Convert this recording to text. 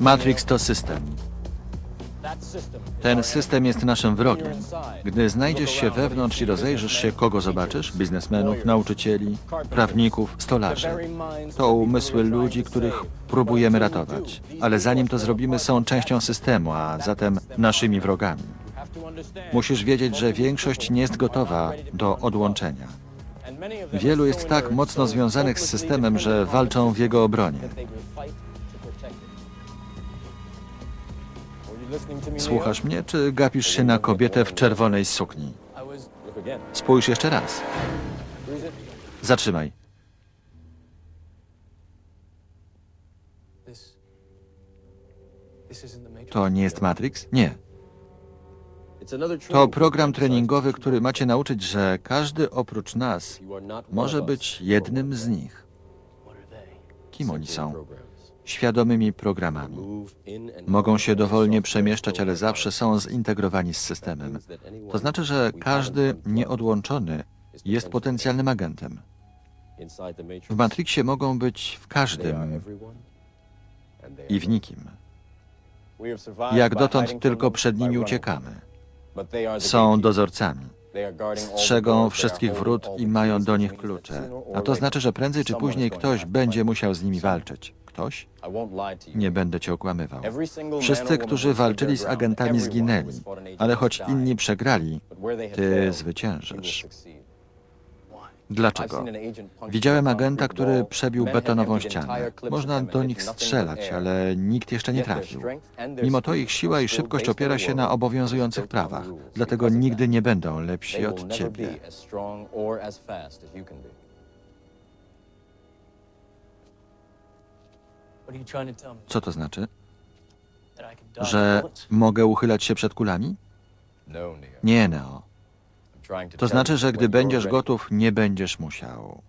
Matrix to system. Ten system jest naszym wrogiem. Gdy znajdziesz się wewnątrz i rozejrzysz się, kogo zobaczysz? Biznesmenów, nauczycieli, prawników, stolarzy. To umysły ludzi, których próbujemy ratować. Ale zanim to zrobimy, są częścią systemu, a zatem naszymi wrogami. Musisz wiedzieć, że większość nie jest gotowa do odłączenia. Wielu jest tak mocno związanych z systemem, że walczą w jego obronie. Słuchasz mnie, czy gapisz się na kobietę w czerwonej sukni? Spójrz jeszcze raz. Zatrzymaj. To nie jest Matrix? Nie. To program treningowy, który macie nauczyć, że każdy oprócz nas może być jednym z nich. Kim oni są? Świadomymi programami. Mogą się dowolnie przemieszczać, ale zawsze są zintegrowani z systemem. To znaczy, że każdy nieodłączony jest potencjalnym agentem. W Matrixie mogą być w każdym i w nikim. Jak dotąd tylko przed nimi uciekamy. Są dozorcami. Strzegą wszystkich wrót i mają do nich klucze. A to znaczy, że prędzej czy później ktoś będzie musiał z nimi walczyć. Ktoś? Nie będę cię okłamywał. Wszyscy, którzy walczyli z agentami, zginęli, ale choć inni przegrali, ty zwyciężysz. Dlaczego? Widziałem agenta, który przebił betonową ścianę. Można do nich strzelać, ale nikt jeszcze nie trafił. Mimo to ich siła i szybkość opiera się na obowiązujących prawach. Dlatego nigdy nie będą lepsi od ciebie. Co to znaczy? Że mogę uchylać się przed kulami? Nie, Neo. To znaczy, że gdy będziesz gotów, nie będziesz musiał.